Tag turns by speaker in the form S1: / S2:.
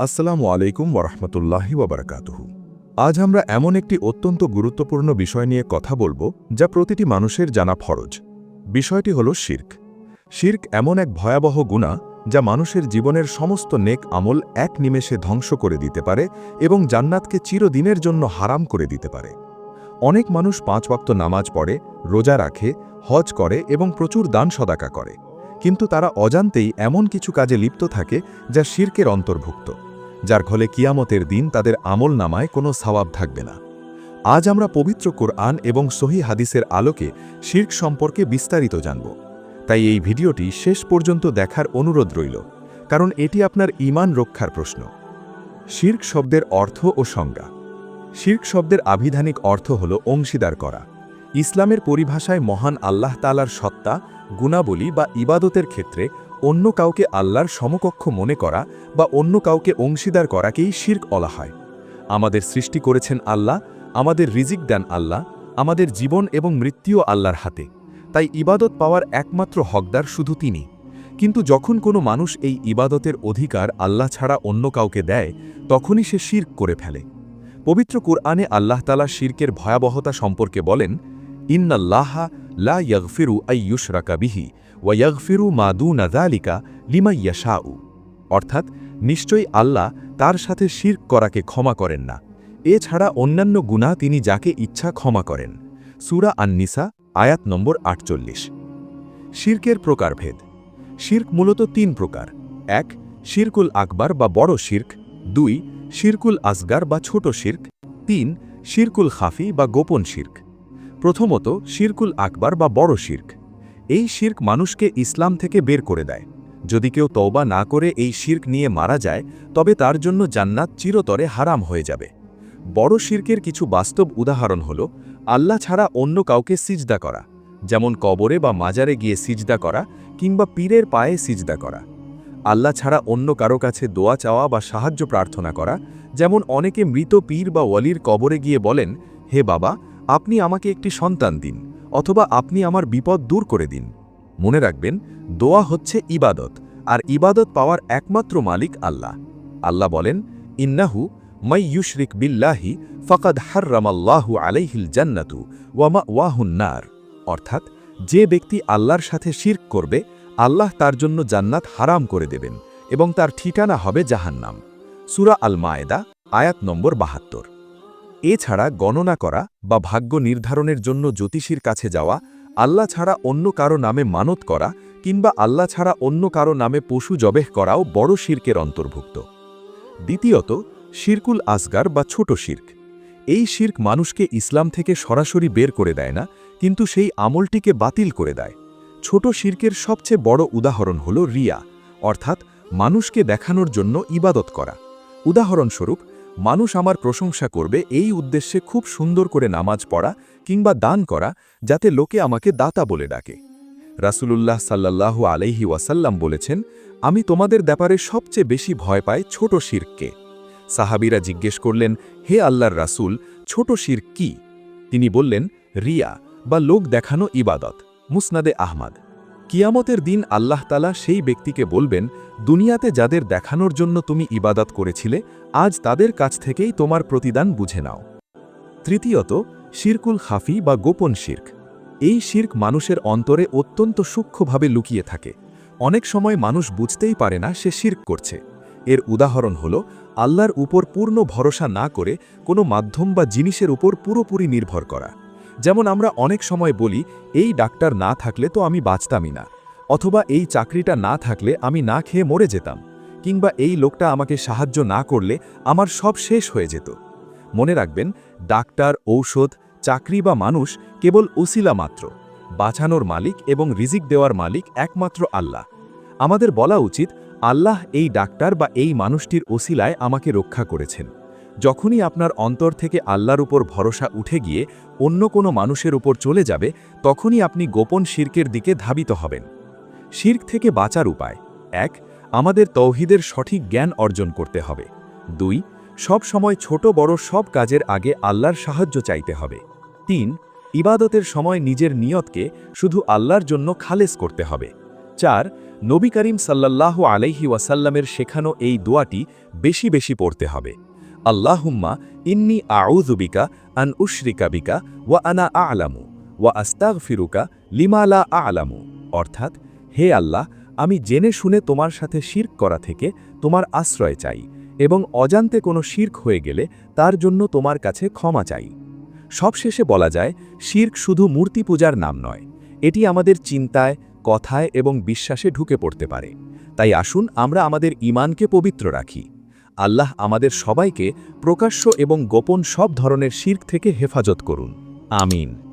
S1: আসসালামু আলাইকুম ওরহমতুল্লাহি ওবরাকাতুহু আজ আমরা এমন একটি অত্যন্ত গুরুত্বপূর্ণ বিষয় নিয়ে কথা বলব, যা প্রতিটি মানুষের জানা ফরজ। বিষয়টি হল শির্ক। শির্ক এমন এক ভয়াবহ গুণা, যা মানুষের জীবনের সমস্ত নেক আমল এক নিমেষে ধ্বংস করে দিতে পারে এবং জান্নাতকে চিরদিনের জন্য হারাম করে দিতে পারে। অনেক মানুষ পাঁচ ওয়াক্ত নামাজ পড়ে, রোজা রাখে, হজ করে এবং প্রচুর দান সদাকা করে। কিন্তু তারা অজান্তেই এমন কিছু কাজে লিপ্ত থাকে যা শির্কের অন্তর্ভুক্ত, যার ফলে কিয়ামতের দিন তাদের আমল নামায় কোনো সওয়াব থাকবে না। আজ আমরা পবিত্র কোরআন এবং সহি হাদিসের আলোকে শির্ক সম্পর্কে বিস্তারিত জানব। তাই এই ভিডিওটি শেষ পর্যন্ত দেখার অনুরোধ রইল, কারণ এটি আপনার ঈমান রক্ষার প্রশ্ন। শির্ক শব্দের অর্থ ও সংজ্ঞা। শির্ক শব্দের আবিধানিক অর্থ হল অংশীদার করা। ইসলামের পরিভাষায় মহান আল্লাহ তালার সত্তা, গুণাবলী বা ইবাদতের ক্ষেত্রে অন্য কাউকে আল্লাহর সমকক্ষ মনে করা বা অন্য কাউকে অংশীদার করাকেই শির্ক বলা হয়। আমাদের সৃষ্টি করেছেন আল্লাহ, আমাদের রিজিক দেন আল্লাহ, আমাদের জীবন এবং মৃত্যুও আল্লাহর হাতে। তাই ইবাদত পাওয়ার একমাত্র হকদার শুধু তিনি। কিন্তু যখন কোনো মানুষ এই ইবাদতের অধিকার আল্লাহ ছাড়া অন্য কাউকে দেয়, তখনই সে শির্ক করে ফেলে। পবিত্র কুরআনে আল্লাহ তালা শির্কের ভয়াবহতা সম্পর্কে বলেন ইন্নাল্লাহা লা ইয়াগফিরু আইয়ুশরাকা বিহি ওয়া ইয়াগফিরু মা দুনা যালিকা লিমান ইয়াশাউ। অর্থাৎ, নিশ্চয়ই আল্লাহ তার সাথে শির্ক করাকে ক্ষমা করেন না। এছাড়া অন্যান্য গুনাহ তিনি যাকে ইচ্ছা ক্ষমা করেন। সুরা আন-নিসা, আয়াত নম্বর আটচল্লিশ। শির্কের প্রকারভেদ। শির্ক মূলত তিন প্রকার। এক, শিরকুল আকবার বা বড় শির্ক। দুই, শিরকুল আসগার বা ছোট শির্ক। তিন, শিরকুল খাফি বা গোপন শির্ক। প্রথমত শিরকুল আকবার বা বড় শির্ক। এই শির্ক মানুষকে ইসলাম থেকে বের করে দেয়। যদি কেউ তওবা না করে এই শির্ক নিয়ে মারা যায়, তবে তার জন্য জান্নাত চিরতরে হারাম হয়ে যাবে। বড় শির্কের কিছু বাস্তব উদাহরণ হল, আল্লাহ ছাড়া অন্য কাউকে সিজদা করা, যেমন কবরে বা মাজারে গিয়ে সিজদা করা কিংবা পীরের পায়ে সিজদা করা। আল্লাহ ছাড়া অন্য কারও কাছে দোয়া চাওয়া বা সাহায্য প্রার্থনা করা, যেমন অনেকে মৃত পীর বা ওয়ালির কবরে গিয়ে বলেন, হে বাবা আপনি আমাকে একটি সন্তান দিন, অথবা আপনি আমার বিপদ দূর করে দিন। মনে রাখবেন, দোয়া হচ্ছে ইবাদত, আর ইবাদত পাওয়ার একমাত্র মালিক আল্লাহ। আল্লাহ বলেন, ইন্নাহু মাই ইউশরিক বিল্লাহি ফকাদ হার্রামাল্লাহু আলাইহিল জান্নাতু ওয়ামা ওয়াহুন্নার অর্থাৎ, যে ব্যক্তি আল্লাহর সাথে শির্ক করবে, আল্লাহ তার জন্য জান্নাত হারাম করে দেবেন এবং তার ঠিকানা হবে জাহান্নাম। সুরা আল মায়েদা আয়াত নম্বর বাহাত্তর। এছাড়া গণনা করা বা ভাগ্য নির্ধারণের জন্য জ্যোতিষীর কাছে যাওয়া, আল্লাহ ছাড়া অন্য কারও নামে মানত করা কিংবা আল্লাহ ছাড়া অন্য কারও নামে পশু জবেহ করাও বড় শির্কের অন্তর্ভুক্ত। দ্বিতীয়ত, শিরকুল আসগার বা ছোট শির্ক। এই শির্ক মানুষকে ইসলাম থেকে সরাসরি বের করে দেয় না, কিন্তু সেই আমলটিকে বাতিল করে দেয়। ছোট শির্কের সবচেয়ে বড় উদাহরণ হল রিয়া, অর্থাৎ মানুষকে দেখানোর জন্য ইবাদত করা। উদাহরণস্বরূপ মানুষ আমার প্রশংসা করবে এই উদ্দেশ্যে খুব সুন্দর করে নামাজ পড়া কিংবা দান করা, যাতে লোকে আমাকে দাতা বলে ডাকে। রাসূলুল্লাহ সাল্লাল্লাহু আলাইহি ওয়াসাল্লাম বলেছেন, আমি তোমাদের ব্যাপারে সবচেয়ে বেশি ভয় পাই ছোট শির্ককে সাহাবিরা জিজ্ঞেস করলেন, হে আল্লাহর রাসূল, ছোট শির কি? তিনি বললেন, রিয়া বা লোক দেখানো ইবাদত। মুসনাদে আহমাদ। কিয়ামতের দিন আল্লাহ তালা সেই ব্যক্তিকে বলবেন, দুনিয়াতে যাদের দেখানোর জন্য তুমি ইবাদত করেছিলে, আজ তাদের কাছ থেকেই তোমার প্রতিদান বুঝে নাও। তৃতীয়ত, শিরকুল খাফি বা গোপন শির্ক। এই শির্ক মানুষের অন্তরে অত্যন্ত সূক্ষ্মভাবে লুকিয়ে থাকে। অনেক সময় মানুষ বুঝতেই পারে না সে শির্ক করছে। এর উদাহরণ হল, আল্লাহর উপর পূর্ণ ভরসা না করে কোনো মাধ্যম বা জিনিসের উপর পুরোপুরি নির্ভর করা। যেমন আমরা অনেক সময় বলি, এই ডাক্তার না থাকলে তো আমি বাঁচতামই না। অথবা এই চাকরিটা না থাকলে আমি না খেয়ে মরে যেতাম। কিংবা এই লোকটা আমাকে সাহায্য না করলে আমার সব শেষ হয়ে যেত। মনে রাখবেন, ডাক্তার, ঔষধ, চাকরি বা মানুষ কেবল উসিলা মাত্র। বাঁচানোর মালিক এবং রিজিক দেওয়ার মালিক একমাত্র আল্লাহ। আমাদের বলা উচিত, আল্লাহ এই ডাক্তার বা এই মানুষটির ওসিলায় আমাকে রক্ষা করেছেন। যখনই আপনার অন্তর থেকে আল্লাহর উপর ভরসা উঠে গিয়ে অন্য কোনো মানুষের উপর চলে যাবে, তখনই আপনি গোপন শির্কের দিকে ধাবিত হবেন। শির্ক থেকে বাঁচার উপায়। এক, আমাদের তৌহিদের সঠিক জ্ঞান অর্জন করতে হবে। দুই, সব সময় ছোট বড় সব কাজের আগে আল্লাহর সাহায্য চাইতে হবে। তিন, ইবাদতের সময় নিজের নিয়তকে শুধু আল্লাহর জন্য খালেস করতে হবে। চার, নবী করিম সাল্লাল্লাহু আলাইহি ওয়াসাল্লামের শেখানো এই দোয়াটি বেশি বেশি পড়তে হবে। আল্লাহুম্মা ইন্নি আউজুবিকা আন উশরিকা বিকা ওয়া আনা আ'লামু ওয়া আস্তাগফিরুকা লিমা লা আ'লামু। অর্থাৎ, হে আল্লাহ, আমি জেনে শুনে তোমার সাথে শির্ক করা থেকে তোমার আশ্রয় চাই এবং অজান্তে কোনো শির্ক হয়ে গেলে তার জন্য তোমার কাছে ক্ষমা চাই। সবশেষে বলা যায়, শির্ক শুধু মূর্তি পূজার নাম নয়, এটি আমাদের চিন্তায়, কথায় এবং বিশ্বাসে ঢুকে পড়তে পারে। তাই আসুন আমরা আমাদের ইমানকে পবিত্র রাখি। আল্লাহ আমাদের সবাইকে প্রকাশ্য এবং গোপন সব ধরনের শির্ক থেকে হেফাজত করুন। আমিন।